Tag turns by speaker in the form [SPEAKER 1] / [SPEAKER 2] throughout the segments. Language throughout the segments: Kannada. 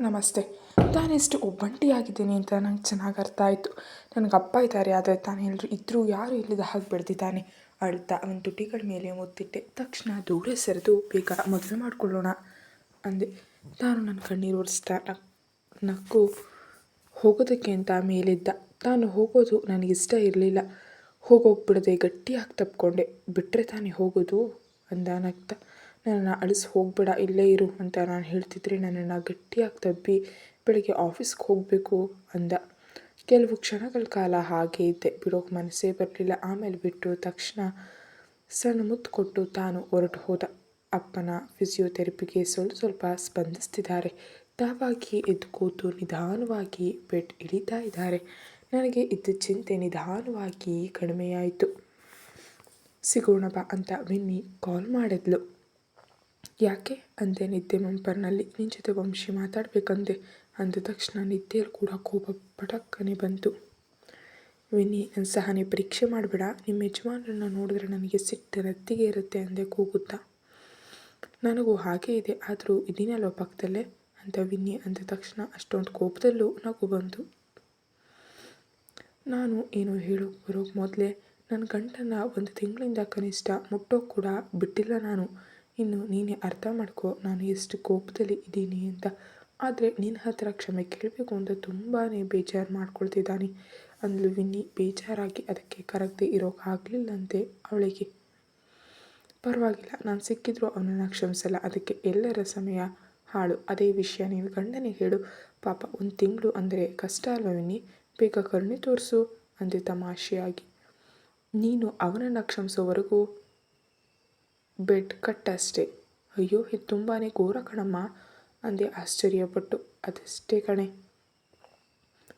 [SPEAKER 1] ನಮಸ್ತೆ. ತಾನೆಷ್ಟು ಒಬ್ಬಂಟಿಯಾಗಿದ್ದೀನಿ ಅಂತ ನಂಗೆ ಚೆನ್ನಾಗಿ ಅರ್ಥ ಆಯಿತು. ನನಗೆ ಅಪ್ಪ ಇದ್ದಾರೆ, ಆದರೆ ತಾನು ಎಲ್ಲರೂ ಇದ್ದರೂ ಯಾರೂ ಇಲ್ಲದ ಹಾಗೆ ಬೆಳೆದಿದ್ದಾನೆ. ಅಳ್ತಾ ಅವನ ತುಟಿಗಳ ಮೇಲೆ ಮುತ್ತಿಟ್ಟೆ. ತಕ್ಷಣ ದೂರ ಸರಿದು, ಬೇಗ ಮದುವೆ ಮಾಡಿಕೊಳ್ಳೋಣ ಅಂದೆ. ತಾನು ನನ್ನ ಕಣ್ಣೀರು ಒರೆಸ್ತಾ ನಕ್, ನಕ್ಕು ಹೋಗೋದಕ್ಕೆ ಅಂತ ಮೇಲಿದ್ದ. ತಾನು ಹೋಗೋದು ನನಗಿಷ್ಟ ಇರಲಿಲ್ಲ. ಹೋಗೋಗ್ಬಿಡದೆ ಗಟ್ಟಿಯಾಗಿ ತಪ್ಕೊಂಡೆ. ಬಿಟ್ಟರೆ ತಾನೇ ಹೋಗೋದು ಅಂದ ನಗ್ತಾ. ನನ್ನನ್ನು ಅಳಿಸಿ ಹೋಗಬೇಡ, ಇಲ್ಲೇ ಇರು ಅಂತ ನಾನು ಹೇಳ್ತಿದ್ರೆ ನನ್ನನ್ನು ಗಟ್ಟಿಯಾಗಿ ತಬ್ಬಿ ಬೆಳಗ್ಗೆ ಆಫೀಸ್ಗೆ ಹೋಗಬೇಕು ಅಂದ. ಕೆಲವು ಕ್ಷಣಗಳ ಕಾಲ ಹಾಗೆ ಇದ್ದೆ. ಬಿಡೋಕೆ ಮನಸ್ಸೇ ಬರಲಿಲ್ಲ. ಆಮೇಲೆ ಬಿಟ್ಟು ತಕ್ಷಣ ಸಣ್ಣ ಮುತ್ತು ಕೊಟ್ಟು ತಾನು ಹೊರಟು ಹೋದ. ಅಪ್ಪನ ಫಿಸಿಯೋಥೆರಪಿಗೆ ಸ್ವಲ್ಪ ಸ್ವಲ್ಪ ಸ್ಪಂದಿಸ್ತಿದ್ದಾರೆ. ತಾವಾಗಿ ಎದ್ದು ಕೂತು ನಿಧಾನವಾಗಿ ಬೆಡ್ ಇಳಿತಾ ಇದ್ದಾರೆ. ನನಗೆ ಇದ್ದ ಚಿಂತೆ ನಿಧಾನವಾಗಿ ಕಡಿಮೆಯಾಯಿತು. ಸಿಗೋಣ ಬಾ ಅಂತ ವಿನ್ನಿ ಕಾಲ್ ಮಾಡಿದ್ಲು. ಯಾಕೆ? ಅಂದೆ ನಿದ್ದೆ ಮಂಪರ್ನಲ್ಲಿ ನಿನ್ನ ಜೊತೆ ವಂಶಿ ಮಾತಾಡಬೇಕಂದೆ. ಅಂದ ತಕ್ಷಣ ನಿದ್ದೆಯಲ್ಲಿ ಕೂಡ ಕೋಪ ಪಟಕ್ಕನೆ ಬಂತು. ವಿನಿ ಸಹನೆ ಪರೀಕ್ಷೆ ಮಾಡಬೇಡ. ನಿಮ್ಮ ಯಜಮಾನರನ್ನ ನೋಡಿದ್ರೆ ನನಗೆ ಸಿಟ್ಟು ರತ್ತಿಗೆ ಇರುತ್ತೆ ಅಂದೆ ಕೂಗುತ್ತಾ. ನನಗೂ ಹಾಗೆ ಇದೆ, ಆದರೂ ಇದೀನಲ್ವ ಪಕ್ಕದಲ್ಲೇ? ಅಂತ ವಿನ್ನಿ, ಅಂದ ತಕ್ಷಣ ಅಷ್ಟೊಂದು ಕೋಪದಲ್ಲೂ ನಗು ಬಂತು. ನಾನು ಏನು ಹೇಳೋಕೆ ಬರೋಕೆ ಮೊದಲೇ, ನನ್ನ ಗಂಟನ್ನು ಒಂದು ತಿಂಗಳಿಂದ ಕನಿಷ್ಠ ಮುಟ್ಟೋಕೆ ಕೂಡ ಬಿಟ್ಟಿಲ್ಲ ನಾನು. ಇನ್ನು ನೀನೇ ಅರ್ಥ ಮಾಡ್ಕೋ, ನಾನು ಎಷ್ಟು ಕೋಪದಲ್ಲಿ ಇದ್ದೀನಿ ಅಂತ. ಆದರೆ ನಿನ್ನ ಹತ್ರ ಕ್ಷಮೆ ಕೇಳಬೇಕು ಅಂತ ತುಂಬಾ ಬೇಜಾರು ಮಾಡ್ಕೊಳ್ತಿದ್ದಾನೆ. ಅಂದ್ಲು ವಿನ್ನಿ ಬೇಜಾರಾಗಿ ಅದಕ್ಕೆ ಕರಗದೆ ಇರೋಕ್ಕಾಗಲಿಲ್ಲಂತೆ ಅವಳಿಗೆ. ಪರವಾಗಿಲ್ಲ, ನಾನು ಸಿಕ್ಕಿದ್ರು ಅವನನ್ನು ಕ್ಷಮಿಸಲ್ಲ, ಅದಕ್ಕೆ ಎಲ್ಲರ ಸಮಯ ಹಾಳು. ಅದೇ ವಿಷಯ, ನೀನು ಗಂಡನಿಗೆ ಹೇಳು. ಪಾಪ, ಒಂದು ತಿಂಗಳು ಅಂದರೆ ಕಷ್ಟ ಅಲ್ವ ವಿನ್ನಿ? ಬೇಗ ಕರುಣೆ ತೋರಿಸು, ಅಂದೆ ತಮಾಷೆಯಾಗಿ. ನೀನು ಅವನನ್ನು ಕ್ಷಮಿಸೋವರೆಗೂ ಬೆಡ್ ಕಟ್ಟಷ್ಟೇ. ಅಯ್ಯೋ, ಇದು ತುಂಬಾ ಘೋರ ಕಣಮ್ಮ. ಅಂದೆ ಆಶ್ಚರ್ಯಪಟ್ಟು. ಅದಷ್ಟೇ ಕಣೆ.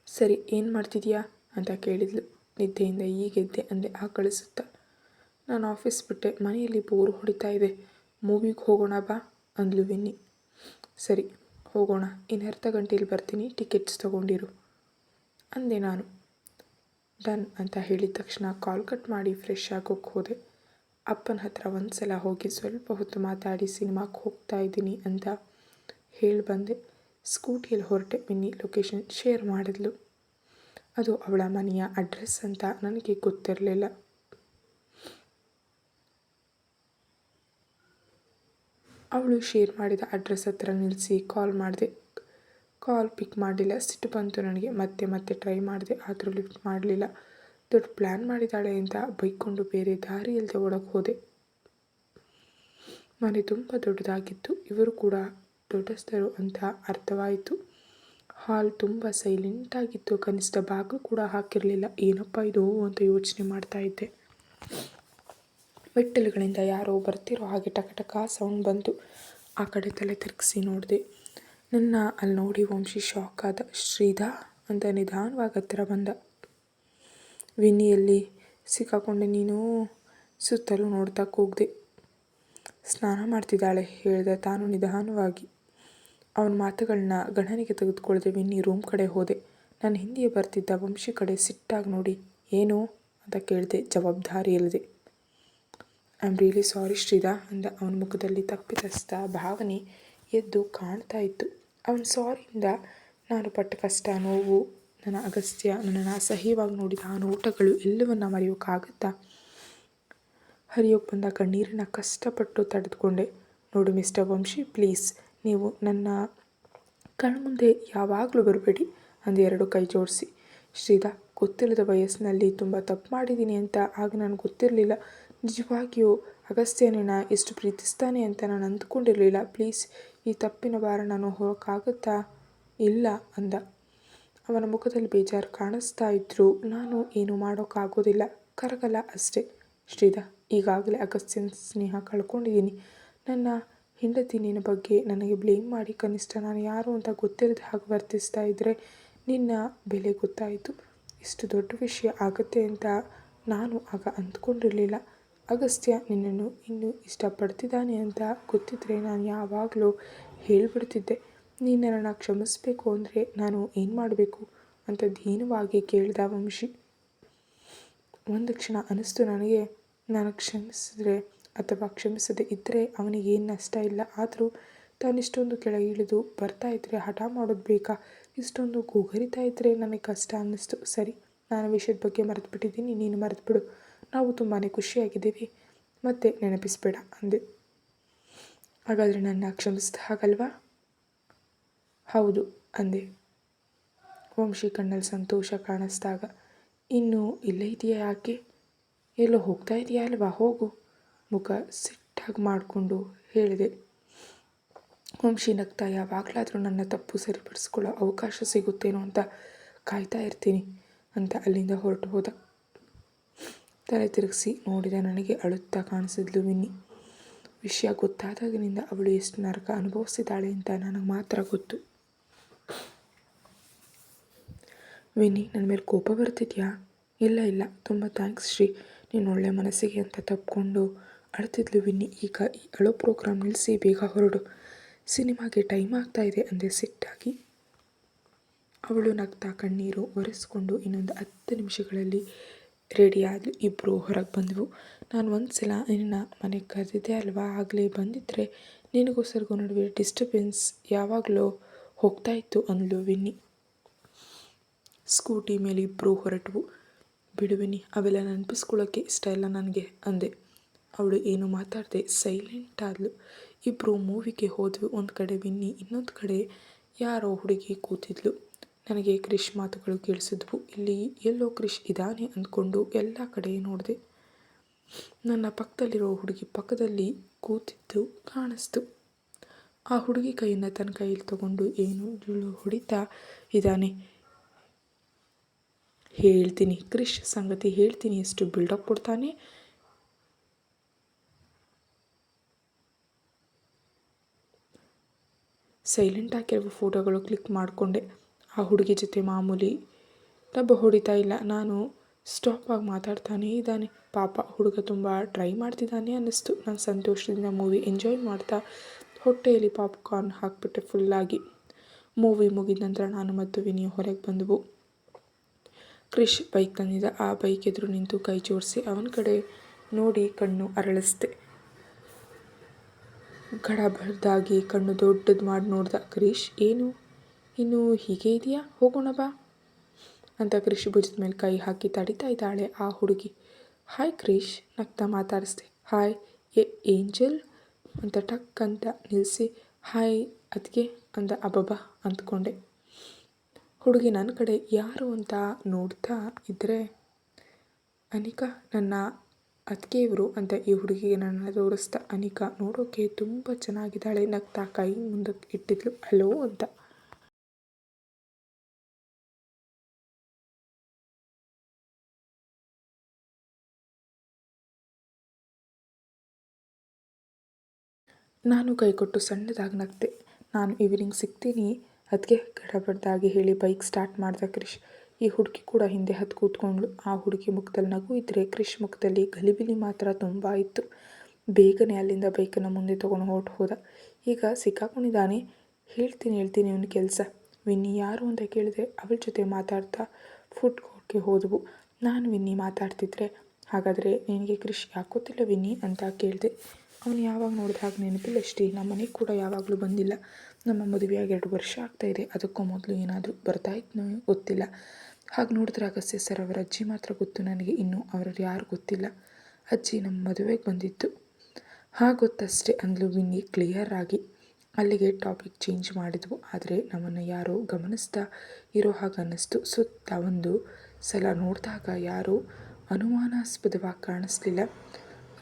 [SPEAKER 1] ಸರಿ, ಏನು ಮಾಡ್ತಿದ್ಯಾ? ಅಂತ ಕೇಳಿದ್ಲು. ನಿದ್ದೆಯಿಂದ ಈಗೆದ್ದೆ ಅಂದೆ ಆ ಕಳಿಸುತ್ತಾ. ನಾನು ಆಫೀಸ್ ಬಿಟ್ಟೆ. ಮನೆಯಲ್ಲಿ ಬೋರ್ ಹೊಡಿತಾ ಇದೆ. ಮೂವಿಗೆ ಹೋಗೋಣ ಬಾ, ಅಂದ್ಲು ವಿನ್ನಿ. ಸರಿ, ಹೋಗೋಣ. ಇನ್ನು ಅರ್ಧ ಗಂಟೆಯಲ್ಲಿ ಬರ್ತೀನಿ. ಟಿಕೆಟ್ಸ್ ತೊಗೊಂಡಿರು. ಅಂದೆ ನಾನು. ಡನ್ ಅಂತ ಹೇಳಿದ ತಕ್ಷಣ ಕಾಲ್ ಕಟ್ ಮಾಡಿ ಫ್ರೆಶ್ ಆಗೋಕ್ಕೆ ಹೋದೆ. ಅಪ್ಪನ ಹತ್ರ ಒಂದು ಸಲ ಹೋಗಿ ಸ್ವಲ್ಪ ಹೊತ್ತು ಮಾತಾಡಿ ಸಿನಿಮಾಕ್ಕೆ ಹೋಗ್ತಾ ಇದ್ದೀನಿ ಅಂತ ಹೇಳಿ ಬಂದೆ. ಸ್ಕೂಟಿಯಲ್ಲಿ ಹೊರಟೆ ಮಿನ್ನಿ ಲೊಕೇಶನ್ ಶೇರ್ ಮಾಡಿದ್ಲು. ಅದು ಅವಳ ಮನೆಯ ಅಡ್ರೆಸ್ ಅಂತ ನನಗೆ ಗೊತ್ತಿರಲಿಲ್ಲ. ಅವಳು ಶೇರ್ ಮಾಡಿದ ಅಡ್ರೆಸ್ ಹತ್ರ ನಿಲ್ಲಿಸಿ ಕಾಲ್ ಮಾಡಿದೆ. ಕಾಲ್ ಪಿಕ್ ಮಾಡಲಿಲ್ಲ ಸಿಟ್ಟು ಬಂತು ನನಗೆ. ಮತ್ತೆ ಮತ್ತೆ ಟ್ರೈ ಮಾಡಿದೆ. ಆದರೂ ಲಿಫ್ಟ್ ಮಾಡಲಿಲ್ಲ. ದೊಡ್ಡ ಪ್ಲ್ಯಾನ್ ಮಾಡಿದ್ದಾಳೆ ಅಂತ ಬೈಕೊಂಡು ಬೇರೆ ದಾರಿ ಇಲ್ಲದೆ ಒಳಗೆ ಹೋದೆ. ಮನೆ ತುಂಬ ದೊಡ್ಡದಾಗಿತ್ತು. ಇವರು ಕೂಡ ದೊಡ್ಡಸ್ಥರು ಅಂತ ಅರ್ಥವಾಯಿತು. ಹಾಲ್ ತುಂಬ ಸೈಲೆಂಟಾಗಿತ್ತು ಕನಿಷ್ಠ ಬಾಗಿಲು ಕೂಡ ಹಾಕಿರಲಿಲ್ಲ. ಏನಪ್ಪ ಇದು ಅಂತ ಯೋಚನೆ ಮಾಡ್ತಾ ಇದ್ದೆ. ಮೆಟ್ಟಲುಗಳಿಂದ ಯಾರೋ ಬರ್ತಿರೋ ಹಾಗೆ ಟಕಟಕ ಸೌಂಡ್ ಬಂತು. ಆ ಕಡೆ ತಲೆ ತಿರುಗಿಸಿ ನೋಡಿದೆ. ನನ್ನ ಅಲ್ಲಿ ನೋಡಿ ವಂಶಿ ಶಾಕ್ ಆದ ಶ್ರೀಧಾ ಅಂತ ನಿಧಾನವಾಗಿ ಹತ್ತಿರ ಬಂದ. ವಿನ್ನಿಯಲ್ಲಿ ಸಿಕ್ಕಾಕೊಂಡೆ ನೀನು ಸುತ್ತಲೂ ನೋಡ್ತಾ ಕೂಗ್ದೆ. ಸ್ನಾನ ಮಾಡ್ತಿದ್ದಾಳೆ, ಹೇಳಿದೆ ತಾನು ನಿಧಾನವಾಗಿ. ಅವನ ಮಾತುಗಳನ್ನ ಗಣನೆಗೆ ತೆಗೆದುಕೊಳ್ಳದೆ ವಿನ್ನಿ ರೂಮ್ ಕಡೆ ಹೋದೆ. ನನ್ನ ಹಿಂದೆಯೇ ಬರ್ತಿದ್ದ ವಂಶಿ ಕಡೆ ಸಿಟ್ಟಾಗಿ ನೋಡಿ, ಏನು ಅಂತ ಕೇಳಿದೆ ಜವಾಬ್ದಾರಿ ಇಲ್ಲದೆ I am really sorry Shridha, ಅಂದ ಅವನ ಮುಖದಲ್ಲಿ ತಪ್ಪಿತಸ್ಥ ಭಾವನೆ ಎದ್ದು ಕಾಣ್ತಾ ಇತ್ತು. ಅವನ ಸಾರಿಯಿಂದ ನಾನು ಪಟ್ಟ ಕಷ್ಟ, ನೋವು ನನ್ನ ಅಗಸ್ತ್ಯ, ನನ್ನನ್ನು ಅಸಹ್ಯವಾಗಿ ನೋಡಿದ ಆ ನೋಟಗಳು ಎಲ್ಲವನ್ನ ಮರೆಯೋಕ್ಕಾಗತ್ತಾ? ಹರಿಯೋಕ್ಕೆ ಬಂದಾಗ ಕಣ್ಣೀರನ್ನು ಕಷ್ಟಪಟ್ಟು ತಡೆದುಕೊಂಡೆ. ನೋಡು ಮಿಸ್ಟರ್ ವಂಶಿ, ಪ್ಲೀಸ್ ನೀವು ನನ್ನ ಕಣ್ಮುಂದೆ ಯಾವಾಗಲೂ ಬರಬೇಡಿ ಅಂದು ಎರಡು ಕೈ ಜೋಡಿಸಿ. ಶ್ರೀಧಾ ಗೊತ್ತಿಲ್ಲದ ವಯಸ್ಸಿನಲ್ಲಿ ತುಂಬ ತಪ್ಪು ಮಾಡಿದ್ದೀನಿ ಅಂತ ಆಗ ನಾನು ಗೊತ್ತಿರಲಿಲ್ಲ. ನಿಜವಾಗಿಯೂ ಅಗಸ್ತ್ಯನನ್ನು ಎಷ್ಟು ಪ್ರೀತಿಸ್ತಾನೆ ಅಂತ ನಾನು ಅಂದ್ಕೊಂಡಿರಲಿಲ್ಲ. ಪ್ಲೀಸ್ ಈ ತಪ್ಪಿನ ಭಾರ ನಾನು ಹೋಗೋಕ್ಕಾಗುತ್ತಾ? ಇಲ್ಲ ಅಂದ. ಅವನ ಮುಖದಲ್ಲಿ ಬೇಜಾರು ಕಾಣಿಸ್ತಾ ಇದ್ದರೂ ನಾನು ಏನು ಮಾಡೋಕ್ಕಾಗೋದಿಲ್ಲ. ಕರಗಲ್ಲ ಅಷ್ಟೇ. ಶ್ರೀಧಾ ಈಗಾಗಲೇ ಅಗಸ್ತ್ಯನ ಸ್ನೇಹ ಕಳ್ಕೊಂಡಿದ್ದೀನಿ. ನನ್ನ ಹೆಂಡತಿ ನಿನ್ನ ಬಗ್ಗೆ ನನಗೆ ಬ್ಲೇಮ್ ಮಾಡಿ ಕನಿಷ್ಠ ನಾನು ಯಾರು ಅಂತ ಗೊತ್ತಿರದ ಹಾಗೆ ವರ್ತಿಸ್ತಾ ಇದ್ದರೆ ನಿನ್ನ ಬೆಲೆ ಗೊತ್ತಾಯಿತು. ಇಷ್ಟು ದೊಡ್ಡ ವಿಷಯ ಆಗುತ್ತೆ ಅಂತ ನಾನು ಆಗ ಅಂದ್ಕೊಂಡಿರಲಿಲ್ಲ. ಅಗಸ್ತ್ಯ ನಿನ್ನನ್ನು ಇನ್ನೂ ಇಷ್ಟಪಡ್ತಿದ್ದಾನೆ ಅಂತ ಗೊತ್ತಿದ್ದರೆ ನಾನು ಯಾವಾಗಲೂ ಹೇಳಿಬಿಡ್ತಿದ್ದೆ. ನೀನು ನನ್ನನ್ನು ಕ್ಷಮಿಸಬೇಕು ಅಂದರೆ ನಾನು ಏನು ಮಾಡಬೇಕು? ಅಂತ ದೀನವಾಗಿ ಕೇಳಿದ ವಂಶಿ. ಒಂದು ಕ್ಷಣ ಅನ್ನಿಸ್ತು ನನಗೆ, ನಾನು ಕ್ಷಮಿಸಿದ್ರೆ ಅಥವಾ ಕ್ಷಮಿಸದೆ ಇದ್ದರೆ ಅವನಿಗೆ ಏನು ನಷ್ಟ ಇಲ್ಲ. ಆದರೂ ತಾನಿಷ್ಟೊಂದು ಕೆಳಗೆ ಇಳಿದು ಬರ್ತಾ ಇದ್ದರೆ ಹಠ ಮಾಡೋದು ಬೇಕಾ? ಇಷ್ಟೊಂದು ಕೂಗರಿತಾ ಇದ್ದರೆ ನನಗೆ ಕಷ್ಟ ಅನ್ನಿಸ್ತು. ಸರಿ, ನಾನು ವಿಷಯದ ಬಗ್ಗೆ ಮರೆತು ಬಿಟ್ಟಿದ್ದೀನಿ ನೀನು ಮರೆತು ಬಿಡು ನಾವು ತುಂಬಾ ಖುಷಿಯಾಗಿದ್ದೀವಿ. ಮತ್ತೆ ನೆನಪಿಸ್ಬೇಡ ಅಂದೆ. ಹಾಗಾದರೆ ನನ್ನ ಕ್ಷಮಿಸಿದ ಹಾಗಲ್ವಾ? ಹೌದು ಅಂದೆ. ವಂಶಿ ಕಣ್ಣಲ್ಲಿ ಸಂತೋಷ ಕಾಣಿಸ್ದಾಗ, ಇನ್ನು ಇಲ್ಲೇ ಇದೆಯಾ ಯಾಕೆ? ಎಲ್ಲೋ ಹೋಗ್ತಾ ಇದೆಯಾ ಅಲ್ವಾ? ಹೋಗು. ಮುಖ ಸಿಟ್ಟಾಗಿ ಮಾಡಿಕೊಂಡು ಹೇಳಿದೆ. ವಂಶಿ ನಗ್ತಾ, ಯಾವಾಗಲಾದರೂ ನನ್ನ ತಪ್ಪು ಸರಿಪಡಿಸ್ಕೊಳ್ಳೋ ಅವಕಾಶ ಸಿಗುತ್ತೇನೋ ಅಂತ ಕಾಯ್ತಾ ಇರ್ತೀನಿ ಅಂತ ಅಲ್ಲಿಂದ ಹೊರಟು ಹೋದ. ತಲೆ ತಿರುಗಿಸಿ ನೋಡಿದ ನನಗೆ ಅಳುತ್ತಾ ಕಾಣಿಸಿದ್ಲು ವಿನ್ನಿ. ವಿಷಯ ಗೊತ್ತಾದಾಗಿನಿಂದ ಅವಳು ಎಷ್ಟು ನರಕ ಅನುಭವಿಸಿದ್ದಾಳೆ ಅಂತ ನನಗೆ ಮಾತ್ರ ಗೊತ್ತು. ವಿನಿ ನನ್ನ ಮೇಲೆ ಕೋಪ ಬರ್ತಿದ್ಯಾ? ಇಲ್ಲ ಇಲ್ಲ. ತುಂಬ ಥ್ಯಾಂಕ್ಸ್ ಶ್ರೀ. ನೀನು ಒಳ್ಳೆ ಮನಸ್ಸಿಗೆ ಅಂತ ತಪ್ಪಿಕೊಂಡು ಅಳ್ತಿದ್ಲು ವಿನ್ನಿ. ಈಗ ಈ ಅಳೋ ಪ್ರೋಗ್ರಾಮ್ ನಿಲ್ಲಿಸಿ ಬೇಗ ಹೊರಡು. ಸಿನಿಮಾಗೆ ಟೈಮ್ ಆಗ್ತಾ ಇದೆ ಅಂದೆ. ಸಿಟ್ಟಾಗಿ ಅವಳು ನಗ್ತಾ ಕಣ್ಣೀರು ಒರೆಸ್ಕೊಂಡು ಇನ್ನೊಂದು ಹತ್ತು ನಿಮಿಷಗಳಲ್ಲಿ ರೆಡಿ ಇಬ್ಬರು ಹೊರಗೆ ಬಂದವು. ನಾನು ಒಂದು ಸಲ ನಿನ್ನ ಮನೆಗೆ ಕರೆದಿದ್ದೆ ಅಲ್ವಾ? ಆಗಲೇ ಬಂದಿದ್ದರೆ ನಿನಗೋಸ್ಕರಗೂ ನಡುವೆ ಡಿಸ್ಟರ್ಬೆನ್ಸ್ ಯಾವಾಗಲೂ ಹೋಗ್ತಾ ಇತ್ತು ಅಂದ್ಲು ವಿನ್ನಿ. ಸ್ಕೂಟಿ ಮೇಲೆ ಇಬ್ಬರು ಹೊರಟವು. ಬಿಡುವಿನಿ ಅವೆಲ್ಲ ನೆನಪಿಸ್ಕೊಳ್ಳೋಕ್ಕೆ ಇಷ್ಟ ಇಲ್ಲ ನನಗೆ, ಅಂದೆ. ಅವಳು ಏನು ಮಾತಾಡದೆ ಸೈಲೆಂಟ್ ಆದಳು ಇಬ್ಬರು ಮೂವಿಗೆ ಹೋದ್ವಿ. ಒಂದು ಕಡೆ ವಿನ್ನಿ, ಇನ್ನೊಂದು ಕಡೆ ಯಾರೋ ಹುಡುಗಿ ಕೂತಿದ್ಲು. ನನಗೆ ಕ್ರಿಶ್ ಮಾತುಗಳು ಕೇಳಿಸಿದ್ವು. ಇಲ್ಲಿ ಎಲ್ಲೋ ಕ್ರಿಶ್ ಇದ್ದಾನೆ ಅಂದ್ಕೊಂಡು ಎಲ್ಲ ಕಡೆ ನೋಡಿದೆ. ನನ್ನ ಪಕ್ಕದಲ್ಲಿರೋ ಹುಡುಗಿ ಪಕ್ಕದಲ್ಲಿ ಕೂತಿದ್ದು, ಕಾಣಿಸ್ತು. ಆ ಹುಡುಗಿ ಕೈಯನ್ನು ತನ್ನ ಕೈಯಲ್ಲಿ ತಗೊಂಡು, ಏನು ಹೊಡಿತಾ ಇದ್ದಾನೆ? ಹೇಳ್ತೀನಿ. ಕ್ರಿಶ್ ಸಂಗತಿ ಹೇಳ್ತೀನಿ. ಎಷ್ಟು ಬಿಲ್ಡಪ್ ಕೊಡ್ತಾನೆ. ಸೈಲೆಂಟ್ ಕೆಲವು ಫೋಟೋಗಳು ಕ್ಲಿಕ್ ಮಾಡಿಕೊಂಡೆ. ಆ ಹುಡುಗಿ ಜೊತೆ ಮಾಮೂಲಿ ಡಬ್ಬ ಹೊಡಿತಾ ಇಲ್ಲ. ನಾನು ಸ್ಟಾಪ್ ಆಗಿ ಮಾತಾಡ್ತಾನೇ ಇದ್ದಾನೆ. ಪಾಪ, ಹುಡುಗ ತುಂಬ ಟ್ರೈ ಮಾಡ್ತಿದ್ದಾನೆ ಅನ್ನಿಸ್ತು. ನಾನು ಸಂತೋಷದಿಂದ ಮೂವಿ ಎಂಜಾಯ್ ಮಾಡ್ತಾ ಹೊಟ್ಟೆಯಲ್ಲಿ ಪಾಪ್ಕಾರ್ನ್ ಹಾಕಿಬಿಟ್ಟೆ ಫುಲ್ಲಾಗಿ ಮೂವಿ ಮುಗಿದ ನಂತರ ನಾನು ಮತ್ತು ವಿನಿ ಹೊರಗೆ ಬಂದವು. ಕ್ರಿಶ್ ಬೈಕ್ ತಂದಿದ್ದ ಆ ಬೈಕ್ ಎದುರು ನಿಂತು ಕೈ ಜೋಡಿಸಿ ಅವನ ಕಡೆ ನೋಡಿ ಕಣ್ಣು ಅರಳಿಸ್ದೆ ಗಡಬಡ್ದಾಗಿ ಕಣ್ಣು ದೊಡ್ಡದು ಮಾಡಿ ನೋಡ್ದ ಕ್ರಿಶ್, ಏನು? ಇನ್ನು ಹೀಗೆ ಇದೆಯಾ? ಹೋಗೋಣ ಬಾ. ಅಂತ ಕ್ರಿಶ್ ಭುಜದ ಮೇಲೆ ಕೈ ಹಾಕಿ ತಡಿತಾ ಇದ್ದಾಳೆ ಆ ಹುಡುಗಿ. ಹಾಯ್ ಕ್ರಿಶ್, ನಗ್ತಾ ಮಾತಾಡಿಸ್ದೆ ಹಾಯ್, ಎ, ಏಂಜಲ್? ಅಂತ ಟಕ್ ಅಂತ ನಿಲ್ಲಿಸಿ ಹಾಯ್ ಅದಕ್ಕೆ ಅಂದ ಅಬಬ ಅಂದ್ಕೊಂಡೆ. ಹುಡುಗಿ ನನ್ನ ಕಡೆ ಯಾರು ಅಂತ ನೋಡ್ತಾ ಇದ್ದರೆ ಅನಿಕಾ, ನನ್ನ ಇವರು ಅಂತ ಈ ಹುಡುಗಿಗೆ ನನ್ನ ತೋರಿಸ್ತಾ ಅನಿಕಾ ನೋಡೋಕೆ ತುಂಬ ಚೆನ್ನಾಗಿದ್ದಾಳೆ. ನಗ್ತಾ ಕೈ ಮುಂದಕ್ಕೆ ಇಟ್ಟಿದ್ಲು. ಹಲೋ ಅಂತ. ನಾನು ಕೈ ಕೊಟ್ಟು ಸಣ್ಣದಾಗಿ ನಗ್ತೆ. ನಾನು ಇವ್ರಿಂಗ್ ಸಿಗ್ತೀನಿ. ಅದಕ್ಕೆ ಗಡಬಡ್ದಾಗಿ ಹೇಳಿ ಬೈಕ್ ಸ್ಟಾರ್ಟ್ ಮಾಡಿದ ಕ್ರಿಶ್. ಈ ಹುಡುಗಿ ಕೂಡ ಹಿಂದೆ ಹತ್ತು ಕೂತ್ಕೊಂಡ್ಳು. ಆ ಹುಡುಗಿ ಮುಖದಲ್ಲಿ ನಗು ಇದ್ದರೆ ಕ್ರಿಶ್ ಮುಖದಲ್ಲಿ ಗಲಿಬಿಲಿ ಮಾತ್ರ ತುಂಬ ಇತ್ತು. ಬೇಗನೆ ಅಲ್ಲಿಂದ ಬೈಕನ್ನು ಮುಂದೆ ತೊಗೊಂಡು ಹೊರಟು ಹೋದ. ಈಗ ಸಿಕ್ಕಾಕೊಂಡಿದ್ದಾನೆ. ಹೇಳ್ತೀನಿ ಹೇಳ್ತೀನಿ ಇವನ ಕೆಲಸ. ವಿನ್ನಿ ಯಾರು ಅಂತ ಕೇಳಿದೆ ಅವಳ ಜೊತೆ ಮಾತಾಡ್ತಾ ಫುಡ್ ಕೋರ್ಟ್ಗೆ ಹೋದವು. ನಾನು ವಿನ್ನಿ ಮಾತಾಡ್ತಿದ್ರೆ. ಹಾಗಾದರೆ ನಿನಗೆ ಕೃಷಿ ಯಾಕೋತಿಲ್ಲ ವಿನ್ನಿ ಅಂತ ಕೇಳಿದೆ. ಅವನು ಯಾವಾಗ ನೋಡಿದಾಗ ನೆನಪಿಲ್ಲ ಅಷ್ಟೇ ನಮ್ಮ ಮನೆಗೆ ಕೂಡ ಯಾವಾಗಲೂ ಬಂದಿಲ್ಲ. ನಮ್ಮ ಮದುವೆಯಾಗಿ ಎರಡು ವರ್ಷ ಆಗ್ತಾಯಿದೆ ಅದಕ್ಕೂ ಮೊದಲು ಏನಾದರೂ ಬರ್ತಾಯಿದ್ನೋ ಗೊತ್ತಿಲ್ಲ. ಹಾಗೆ ನೋಡಿದ್ರೆ ಅಗಸ್ತ್ಯ ಸರ್ ಅವರ ಅಜ್ಜಿ ಮಾತ್ರ ಗೊತ್ತು ನನಗೆ. ಇನ್ನೂ ಅವರಲ್ಲಿ ಯಾರು ಗೊತ್ತಿಲ್ಲ. ಅಜ್ಜಿ ನಮ್ಮ ಮದುವೆಗೆ ಬಂದಿತ್ತು ಹಾಗೆ ಗೊತ್ತಷ್ಟೇ, ಅಂದ್ಲು ವಿನ್ನಿ ಕ್ಲಿಯರ್ ಆಗಿ. ಅಲ್ಲಿಗೆ ಟಾಪಿಕ್ ಚೇಂಜ್ ಮಾಡಿದ್ವು. ಆದರೆ ನಮ್ಮನ್ನು ಯಾರೋ ಗಮನಿಸ್ತಾ ಇರೋ ಹಾಗೆ ಅನ್ನಿಸ್ತು. ಸುತ್ತ ಒಂದು ಸಲ ನೋಡಿದಾಗ ಯಾರೂ ಅನುಮಾನಾಸ್ಪದವಾಗಿ ಕಾಣಿಸ್ಲಿಲ್ಲ.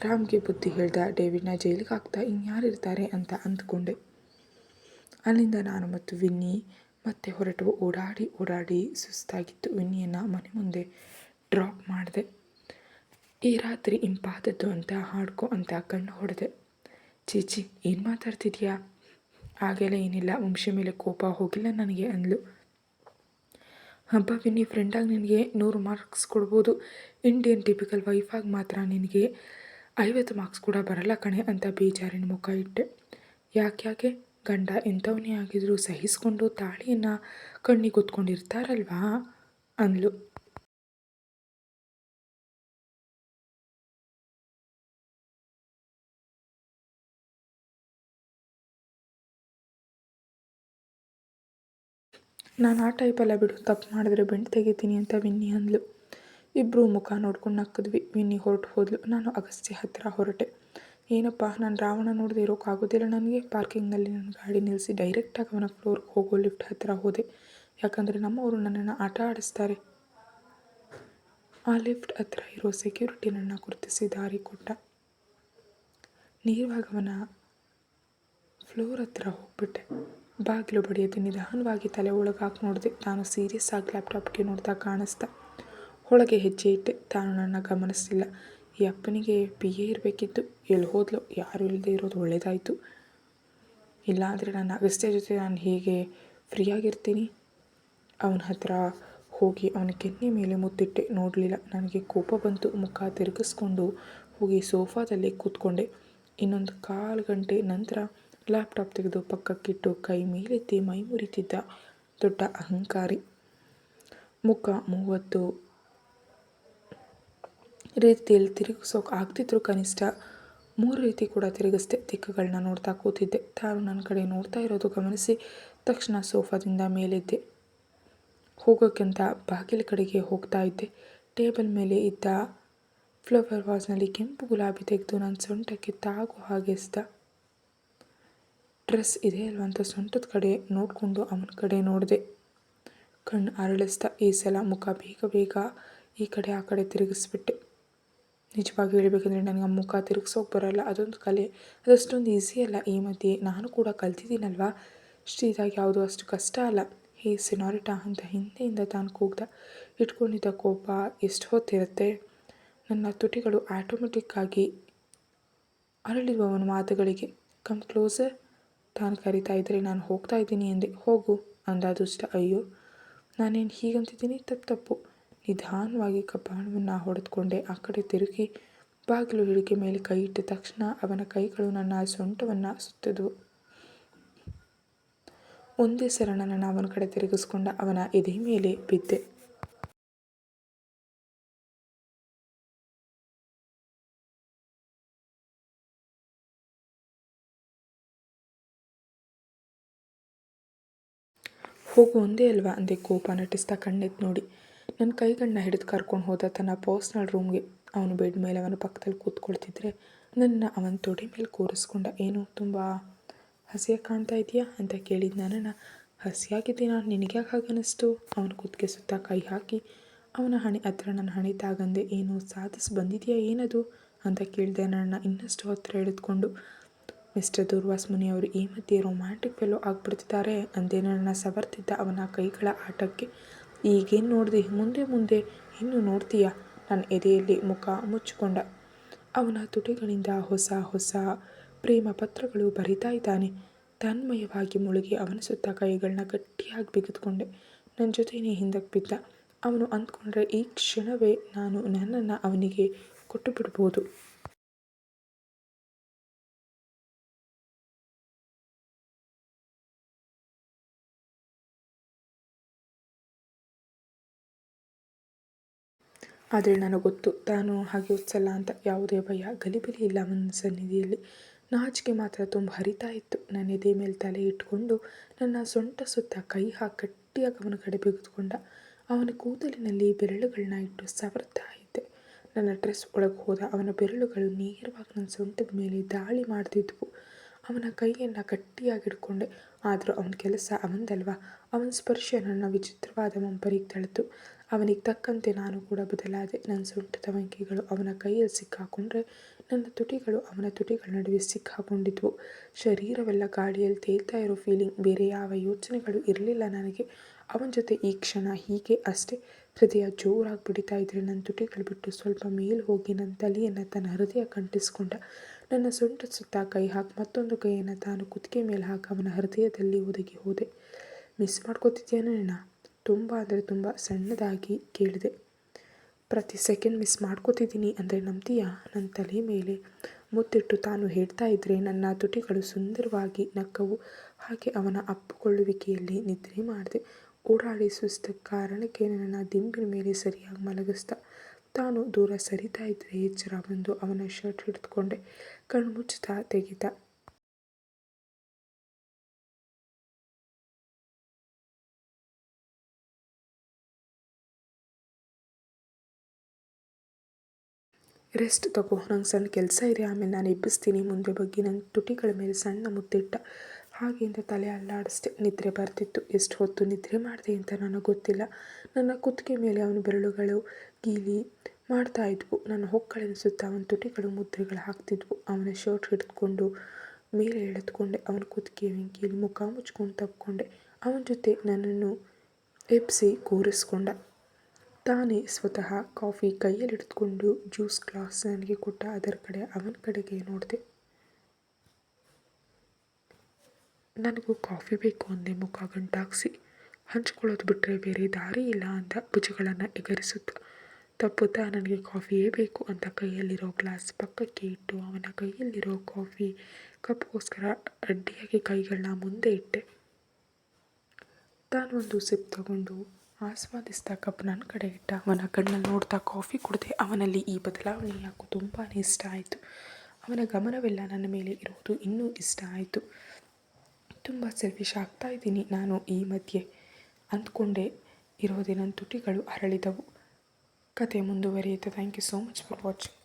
[SPEAKER 1] ರಾಮ್ಗೆ ಬುದ್ಧಿ ಹೇಳ್ದ, ಡೇವಿಡ್ನ ಜೈಲಿಗೆ ಹಾಕ್ತಾ ಇನ್ಯಾರಿರ್ತಾರೆ ಅಂತ ಅಂದ್ಕೊಂಡೆ. ಅಲ್ಲಿಂದ ನಾನು ಮತ್ತು ವಿನ್ನಿ ಮತ್ತೆ ಹೊರಟು ಓಡಾಡಿ ಓಡಾಡಿ ಸುಸ್ತಾಗಿತ್ತು. ವಿನ್ನಿಯನ್ನು ಮನೆ ಮುಂದೆ ಡ್ರಾಪ್ ಮಾಡಿದೆ. ಈ ರಾತ್ರಿ ಇಂಪಾದದ್ದು ಅಂತ ಹಾಡ್ಕೊ ಅಂತ ಕಣ್ಣು ಹೊಡೆದೆ. ಚೀಚಿ ಏನು ಮಾತಾಡ್ತಿದ್ಯಾ? ಆಗೆಲ್ಲ ಏನಿಲ್ಲ, ವಂಶಿ ಮೇಲೆ ಕೋಪ ಹೋಗಿಲ್ಲ ನನಗೆ ಅಂದ್ಲು. ಹಬ್ಬ ವಿನ್ನಿ ಫ್ರೆಂಡಾಗಿ ನಿನಗೆ ನೂರು ಮಾರ್ಕ್ಸ್ ಕೊಡ್ಬೋದು. ಇಂಡಿಯನ್ ಟಿಪಿಕಲ್ ವೈಫಾಗಿ ಮಾತ್ರ ನಿನಗೆ ಐವತ್ತು ಮಾರ್ಕ್ಸ್ ಕೂಡ ಬರಲ್ಲ ಕಣೆ ಅಂತ ಬೇಜಾರಿನ ಮುಖ ಇಟ್ಟೆ. ಯಾಕೆ ಯಾಕೆ? ಗಂಡ ಎಂಥವನೇ ಆಗಿದ್ರೂ ಸಹಿಸಿಕೊಂಡು ತಾಳಿಯನ್ನು ಕಣ್ಣಿಗೆ ಕೂತ್ಕೊಂಡಿರ್ತಾರಲ್ವಾ ಅಂದ್ಲು. ನಾನು ಆ ಟೈಪಲ್ಲ ಬಿಡು, ತಪ್ಪು ಮಾಡಿದ್ರೆ ಬೆಂಡು ತೆಗಿತೀನಿ ಅಂತ ವಿನ್ನಿ ಅಂದ್ಲು. ಇಬ್ಬರು ಮುಖ ನೋಡ್ಕೊಂಡು ನಕ್ಕಿದ್ವಿ, ವಿನ್ನಿ ಹೊರಟು ಹೋದ್ಲು. ನಾನು ಅಗಸ್ತ್ಯ ಹತ್ತಿರ ಹೊರಟೆ. ಏನಪ್ಪ, ನಾನು ರಾವಣ ನೋಡದೆ ಇರೋಕ್ಕಾಗೋದಿಲ್ಲ ನನಗೆ ಪಾರ್ಕಿಂಗ್ನಲ್ಲಿ ನನ್ನ ಗಾಡಿ ನಿಲ್ಲಿಸಿ ಡೈರೆಕ್ಟಾಗಿ ಅವನ ಫ್ಲೋರ್ಗೆ ಹೋಗೋ ಲಿಫ್ಟ್ ಹತ್ತಿರ ಹೋದೆ. ಯಾಕಂದರೆ ನಮ್ಮವರು ನನ್ನನ್ನು ಆಟ ಆಡಿಸ್ತಾರೆ. ಆ ಲಿಫ್ಟ್ ಹತ್ತಿರ ಇರೋ ಸೆಕ್ಯೂರಿಟಿ ನನ್ನ ಗುರುತಿಸಿ ದಾರಿ ಕೊಟ್ಟ. ನೇರವಾಗಿ ಅವನ ಫ್ಲೋರ್ ಹತ್ತಿರ ಹೋಗ್ಬಿಟ್ಟೆ. ಬಾಗಿಲು ಬಡಿಯೋದು ನಿಧಾನವಾಗಿ ತಲೆ ಒಳಗಾಕಿ ನೋಡಿದೆ. ನಾನು ಸೀರಿಯಸ್ ಆಗಿ ಲ್ಯಾಪ್ಟಾಪ್ಗೆ ನೋಡ್ತಾ ಕಾಣಿಸ್ತಾ. ಒಳಗೆ ಹೆಜ್ಜೆ ಇಟ್ಟೆ. ತಾನು ನನ್ನ ಗಮನಿಸಲಿಲ್ಲ. ಈ ಅಪ್ಪನಿಗೆ ಪಿ ಎ ಇರಬೇಕಿತ್ತು. ಎಲ್ಲಿ ಹೋದ್ಲು? ಯಾರು ಇಲ್ಲದೆ ಇರೋದು ಒಳ್ಳೆಯದಾಯಿತು ಇಲ್ಲಾಂದರೆ ನನ್ನ ಅಗಸ್ತ್ಯ ಜೊತೆ ನಾನು ಹೇಗೆ ಫ್ರೀಯಾಗಿರ್ತೀನಿ? ಅವನ ಹತ್ರ ಹೋಗಿ ಅವನ ಕೆನ್ನೆ ಮೇಲೆ ಮುತ್ತಿಟ್ಟೆ ನೋಡಲಿಲ್ಲ. ನನಗೆ ಕೋಪ ಬಂತು. ಮುಖ ತಿರುಗಿಸ್ಕೊಂಡು ಹೋಗಿ ಸೋಫಾದಲ್ಲಿ ಕೂತ್ಕೊಂಡೆ. ಇನ್ನೊಂದು ಕಾಲು ಗಂಟೆ ನಂತರ ಲ್ಯಾಪ್ಟಾಪ್ ತೆಗೆದು ಪಕ್ಕಕ್ಕಿಟ್ಟು ಕೈ ಮೇಲೆತ್ತಿ ಮೈ ಮುರಿತಿದ್ದ ದೊಡ್ಡ ಅಹಂಕಾರಿ ಮುಖ ಮೂವತ್ತು ರೀತಿಯಲ್ಲಿ ತಿರುಗಿಸೋಕೆ ಆಗ್ತಿದ್ರು ಕನಿಷ್ಠ. ಮೂರು ರೀತಿ ಕೂಡ ತಿರುಗಿಸ್ದೆ ದಿಕ್ಕುಗಳನ್ನ ನೋಡ್ತಾ ಕೂತಿದ್ದೆ. ತಾನು ನನ್ನ ಕಡೆ ನೋಡ್ತಾ ಇರೋದು ಗಮನಿಸಿ ತಕ್ಷಣ ಸೋಫಾದಿಂದ ಮೇಲಿದ್ದೆ. ಹೋಗೋಕ್ಕಿಂತ ಬಾಗಿಲ ಕಡೆಗೆ ಹೋಗ್ತಾ ಇದ್ದೆ. ಟೇಬಲ್ ಮೇಲೆ ಇದ್ದ ಫ್ಲವರ್ ವಾಸ್ನಲ್ಲಿ ಕೆಂಪು ಗುಲಾಬಿ ತೆಗೆದು ನನ್ನ ಸೊಂಟಕ್ಕೆ ತಾಗು ಹಾಗೆಸ್ದ ಡ್ರೆಸ್ ಇದೆ ಅಲ್ವ ಅಂತ ಸೊಂಟದ ಕಡೆ ನೋಡಿಕೊಂಡು ಅವನ ಕಡೆ ನೋಡಿದೆ. ಕಣ್ಣು ಅರಳಿಸ್ದ. ಈ ಸಲ ಮುಖ ಬೇಗ ಬೇಗ ಈ ಕಡೆ ಆ ಕಡೆ ತಿರುಗಿಸ್ಬಿಟ್ಟೆ. ನಿಜವಾಗಿ ಹೇಳಬೇಕಂದ್ರೆ ನನಗೆ ಆ ಮುಖ ತಿರುಗಿಸೋಕೆ ಬರೋಲ್ಲ. ಅದೊಂದು ಕಲೆ. ಅದಷ್ಟೊಂದು ಈಸಿ ಅಲ್ಲ ಈ ಮಧ್ಯೆ. ನಾನು ಕೂಡ ಕಲ್ತಿದ್ದೀನಲ್ವ? ಶ್ರೀದಾಗಿ ಯಾವುದು ಅಷ್ಟು ಕಷ್ಟ ಅಲ್ಲ. ಹೇ, ಸಿನಾರಿಟಾ ಅಂತ ಹಿಂದೆಯಿಂದ ತಾನು ಕೂಗ್ದ. ಇಟ್ಕೊಂಡಿದ್ದ ಕೋಪ ಎಷ್ಟು ಹೊತ್ತಿರುತ್ತೆ? ನನ್ನ ತುಟಿಗಳು ಆಟೋಮೆಟಿಕ್ಕಾಗಿ ಅರಳಿರುವವನ ಮಾತುಗಳಿಗೆ. ಕಮ್ ಕ್ಲೋಸರ್ ತಾನು ಕರಿತಾ ಇದ್ದರೆ ನಾನು ಹೋಗ್ತಾ ಇದ್ದೀನಿ ಎಂದೆ. ಹೋಗು, ಅಂದ ದುಷ್ಟ ಅಯ್ಯೋ, ನಾನೇನು ಹೀಗಂತಿದ್ದೀನಿ? ತಪ್ಪು ತಪ್ಪು. ನಿಧಾನವಾಗಿ ಕಪಾಳವನ್ನು ಹೊಡೆದುಕೊಂಡೆ. ಆ ಕಡೆ ತಿರುಗಿ ಬಾಗಿಲು ಹಿಡಿಕೆ ಮೇಲೆ ಕೈ ಇಟ್ಟ ತಕ್ಷಣ ಅವನ ಕೈಗಳು ನನ್ನ ಸೊಂಟವನ್ನು ಸುತ್ತಿದ್ವು. ಒಂದೇ ಸರಣ ನನ್ನ ಅವನ ಕಡೆ ತಿರುಗಿಸ್ಕೊಂಡ ಅವನ ಎದೆ ಮೇಲೆ ಬಿದ್ದೆ. ಹೋಗು ಒಂದೇ ಅಲ್ವಾ ಅಂದೆ ಕೋಪ ನಟಿಸ್ತಾ ಕಣ್ಣೆತ್ತು ನೋಡಿ. ನನ್ನ ಕೈಗಳನ್ನ ಹಿಡಿದು ಕರ್ಕೊಂಡು ಹೋದ ತನ್ನ ಪರ್ಸ್ನಲ್ ರೂಮ್ಗೆ ಅವನು ಬೆಡ್ ಮೇಲೆ ಅವನ ಪಕ್ಕದಲ್ಲಿ ಕೂತ್ಕೊಳ್ತಿದ್ರೆ ನನ್ನ ಅವನ ತೊಡೆ ಮೇಲೆ ಕೂರಿಸ್ಕೊಂಡ, ಏನು, ತುಂಬ ಹಸಿಯಾಗಿ ಕಾಣ್ತಾ ಇದೆಯಾ? ಅಂತ ಕೇಳಿದ ನನ್ನನ್ನು ಹಸಿಯಾಗಿದ್ದೀನ ನಿನಗೆ ಯಾಕೆ ಹಾಗೆ ಅನ್ನಿಸ್ತು ಅವನು ಕುತ್ತಿಗೆ ಸುತ್ತ ಕೈ ಹಾಕಿ, ಅವನ ಹಣೆ, ಹತ್ರ ನನ್ನ ಹಣೆ ತಾಗಂದೆ, ಏನು ಸಾಧಿಸಿ ಬಂದಿದೆಯಾ, ಏನದು? ಅಂತ ಕೇಳಿದೆ ನನ್ನ ಇನ್ನಷ್ಟು ಹತ್ತಿರ ಹಿಡಿದುಕೊಂಡು ಮಿಸ್ಟರ್ ದುರ್ವಾಸ್ ಮುನಿಯವರು ಈ ಮಧ್ಯೆ ರೊಮ್ಯಾಂಟಿಕ್ ಫೆಲೋ ಆಗಿಬಿಡ್ತಿದ್ದಾರೆ ಅಂದೇ ನನ್ನ ಸವರ್ತಿದ್ದ ಅವನ ಕೈಗಳ ಆಟಕ್ಕೆ ಈಗೇನು ನೋಡಿದೆ? ಮುಂದೆ ಮುಂದೆ ಇನ್ನೂ ನೋಡ್ತೀಯ? ನನ್ನ ಎದೆಯಲ್ಲಿ ಮುಖ ಮುಚ್ಚಿಕೊಂಡ. ಅವನ ತುಟಿಗಳಿಂದ ಹೊಸ ಹೊಸ ಪ್ರೇಮ ಪತ್ರಗಳು ಬರಿತಾ ಇದ್ದಾನೆ. ತನ್ಮಯವಾಗಿ ಮುಳುಗಿ ಅವನ ಸುತ್ತ ಕೈಗಳನ್ನ ಗಟ್ಟಿಯಾಗಿ ಬಿಗಿದುಕೊಂಡೆ. ನನ್ನ ಜೊತೆಯೇ ಹಿಂದಕ್ಕೆ ಬಿದ್ದ. ಅವನು ಅಂದ್ಕೊಂಡ್ರೆ ಈ ಕ್ಷಣವೇ ನಾನು ನನ್ನನ್ನು ಅವನಿಗೆ ಕೊಟ್ಟು ಬಿಡ್ಬೋದು. ಆದರೆ ನನಗೆ ಗೊತ್ತು ತಾನು ಹಾಗೆ ಉತ್ಸಲ್ಲ ಅಂತ ಯಾವುದೇ ಭಯ ಗಲಿಬಿಲಿ ಇಲ್ಲ ಅವನ ಸನ್ನಿಧಿಯಲ್ಲಿ. ನಾಚಿಕೆ ಮಾತ್ರ ತುಂಬ ಹರಿತಾ ಇತ್ತು. ನನ್ನ ಎದೆ ಮೇಲೆ ತಲೆ ಇಟ್ಕೊಂಡು ನನ್ನ ಸೊಂಟ ಸುತ್ತ ಕೈ ಹಾಕಿ ಗಟ್ಟಿಯಾಗಿ ಅವನ ಕಡೆ ಬಿಗಿದುಕೊಂಡ. ಅವನ ಕೂದಲಿನಲ್ಲಿ ಬೆರಳುಗಳನ್ನ ಇಟ್ಟು ಸವರ್ತಾ ಇದ್ದೆ. ನನ್ನ ಡ್ರೆಸ್ ಒಳಗೆ ಹೋದ ಅವನ ಬೆರಳುಗಳು ನೇರವಾಗಿ ನನ್ನ ಸೊಂಟದ ಮೇಲೆ ದಾಳಿ ಮಾಡ್ತಿದ್ವು. ಅವನ ಕೈಯನ್ನು ಗಟ್ಟಿಯಾಗಿ ಹಿಡ್ಕೊಂಡೆ. ಆದರೂ ಅವನ ಕೆಲಸ ಅವನದಲ್ವ ಅವನ ಸ್ಪರ್ಶ ನನ್ನ ವಿಚಿತ್ರವಾದ ಮಂಪರಿಗೆ ತಳೆತು ಅವನಿಗೆ ತಕ್ಕಂತೆ ನಾನು ಕೂಡ ಬದಲಾದೆ ನನ್ನ ಸೊಂಟ ತವಂಕಿಗಳು ಅವನ ಕೈಯಲ್ಲಿ ಸಿಕ್ಕಾಕೊಂಡ್ರೆ ನನ್ನ ತುಟಿಗಳು ಅವನ ತುಟಿಗಳ ನಡುವೆ ಸಿಕ್ಕಾಕೊಂಡಿದ್ವು. ಶರೀರವೆಲ್ಲ ಗಾಳಿಯಲ್ಲಿ ತೇಲ್ತಾ ಇರೋ ಫೀಲಿಂಗ್ ಬೇರೆ ಯಾವ ಯೋಚನೆಗಳು ಇರಲಿಲ್ಲ ನನಗೆ. ಅವನ ಜೊತೆ ಈ ಕ್ಷಣ ಹೀಗೆ ಅಷ್ಟೇ. ಹೃದಯ ಜೋರಾಗಿ ಬಿಡಿತಾ ಇದ್ರೆ ನನ್ನ ತುಟಿಗಳು ಬಿಟ್ಟು ಸ್ವಲ್ಪ ಮೇಲೆ ಹೋಗಿ ನನ್ನ ತಲೆಯನ್ನು ತನ್ನ ಹೃದಯ ಕಂಟಿಸ್ಕೊಂಡ ನನ್ನ ಸೊಂಟ ಸುತ್ತ ಕೈ ಹಾಕಿ ಮತ್ತೊಂದು ಕೈಯನ್ನು ತಾನು ಕುತ್ತಿಗೆ ಮೇಲೆ ಹಾಕಿ ಅವನ ಹೃದಯದಲ್ಲಿ ಒದಗಿ ಹೋದೆ. ಮಿಸ್ ಮಾಡ್ಕೋತಿದ್ಯಾನ ತುಂಬ ಅಂದರೆ ತುಂಬ ಸಣ್ಣದಾಗಿ ಕೇಳಿದೆ. ಪ್ರತಿ ಸೆಕೆಂಡ್ ಮಿಸ್ ಮಾಡ್ಕೋತಿದ್ದೀನಿ ಅಂದರೆ ನಂಬ್ತೀಯಾ? ನನ್ನ ತಲೆ ಮೇಲೆ ಮುತ್ತಿಟ್ಟು ತಾನು ಹೇಳ್ತಾ ಇದ್ದರೆ ನನ್ನ ತುಟಿಗಳು ಸುಂದರವಾಗಿ ನಕ್ಕವು. ಹಾಗೆ ಅವನ ಅಪ್ಪಿಕೊಳ್ಳುವಿಕೆಯಲ್ಲಿ ನಿದ್ರೆ ಮಾಡಿದೆ. ಓಡಾಡಿ ಸುಸ್ತ ಕಾರಣಕ್ಕೆ ನನ್ನ ದಿಂಬಿನ ಮೇಲೆ ಸರಿಯಾಗಿ ಮಲಗಿಸ್ದ. ತಾನು ದೂರ ಸರಿತಾ ಇದ್ದರೆ ಎಚ್ಚರ ಬಂದು ಅವನ ಶರ್ಟ್ ಹಿಡಿದುಕೊಂಡೆ. ಕಣ್ಣು ಮುಚ್ಚುತ್ತಾ ತೆಗಿತ ರೆಸ್ಟ್ ತಗೋ, ನಂಗೆ ಸಣ್ಣ ಕೆಲಸ ಇದೆ ಆಮೇಲೆ ನಾನು ಎಬ್ಬಿಸ್ತೀನಿ. ಮುಂದೆ ಬಗ್ಗೆ ನನ್ನ ತುಟಿಗಳ ಮೇಲೆ ಸಣ್ಣ ಮುತ್ತಿಟ್ಟ ಹಾಗೆಯಿಂದ ತಲೆ ಅಲ್ಲಾಡಿಸ್ದೆ ನಿದ್ರೆ ಬರ್ತಿತ್ತು. ಎಷ್ಟು ಹೊತ್ತು ನಿದ್ರೆ ಮಾಡಿದೆ ಅಂತ ನನಗೆ ಗೊತ್ತಿಲ್ಲ. ನನ್ನ ಕುತ್ತಿಗೆ ಮೇಲೆ ಅವನ ಬೆರಳುಗಳು ಗೀಲಿ ಮಾಡ್ತಾ ಇದ್ವು. ನನ್ನ ಹೊಕ್ಕಳಿನ ಸುತ್ತ ಅವನ ತುಟಿಗಳು ಮುದ್ರೆಗಳು ಹಾಕ್ತಿದ್ವು. ಅವನ ಶರ್ಟ್ ಹಿಡಿದುಕೊಂಡು ಮೇಲೆ ಎಳೆದುಕೊಂಡೆ. ಅವನ ಕುತ್ತಿಗೆ ವೆಂಕಿಯಲ್ಲಿ ಮುಖ ಮುಚ್ಕೊಂಡು ತಪ್ಕೊಂಡೆ. ಅವನ ಜೊತೆ ನನ್ನನ್ನು ಎಬ್ಬಿಸಿ ಕೂರಿಸ್ಕೊಂಡ. ತಾನೇ ಸ್ವತಃ ಕಾಫಿ ಕೈಯಲ್ಲಿ ಹಿಡಿದುಕೊಂಡು ಜ್ಯೂಸ್ ಗ್ಲಾಸ್ ನನಗೆ ಕೊಟ್ಟ ಅದರ ಕಡೆ ಅವನ ಕಡೆಗೆ ನೋಡಿದೆ. ನನಗೂ ಕಾಫಿ ಬೇಕು ಅಂದೆ ಮುಖ ಗಂಟಾಗಿಸಿ. ಹಂಚ್ಕೊಳ್ಳೋದು ಬಿಟ್ಟರೆ ಬೇರೆ ದಾರಿ ಇಲ್ಲ ಅಂತ ಭುಜಗಳನ್ನು ಎಗರಿಸುತ್ತ. ತಪ್ಪುತ್ತಾ ನನಗೆ ಕಾಫಿಯೇ ಬೇಕು ಅಂತ ಕೈಯಲ್ಲಿರೋ ಗ್ಲಾಸ್ ಪಕ್ಕಕ್ಕೆ ಇಟ್ಟು ಅವನ ಕೈಯಲ್ಲಿರೋ ಕಾಫಿ ಕಪ್ಗೋಸ್ಕರ ಅಡ್ಡಿಯಾಗಿ ಕೈಗಳನ್ನ ಮುಂದೆ ಇಟ್ಟೆ. ತಾನೊಂದು ಸಿಪ್ ತಗೊಂಡು ಆಸ್ವಾದಿಸ್ತಾ ಕಪ್ ನನ್ನ ಕಡೆ ಇಟ್ಟ. ಅವನ ಕಣ್ಣಲ್ಲಿ ನೋಡ್ತಾ ಕಾಫಿ ಕುಡಿದೆ ಅವನಲ್ಲಿ ಈ ಬದಲಾವಣೆ ಯಾಕೋ ತುಂಬಾ ಇಷ್ಟ ಆಯಿತು. ಅವನ ಗಮನವೆಲ್ಲ ನನ್ನ ಮೇಲೆ ಇರುವುದು ಇನ್ನೂ ಇಷ್ಟ ಆಯಿತು. ತುಂಬ ಸೆಲ್ಫಿಶ್ ಆಗ್ತಾ ಇದ್ದೀನಿ ನಾನು ಈ ಮಧ್ಯೆ. ಅಂದ್ಕೊಂಡೆ ಇರೋದೇ ನನ್ನ ತುಟಿಗಳು ಅರಳಿದವು. ಕತೆ ಮುಂದುವರಿಯುತ್ತೆ. Thank you so much for watching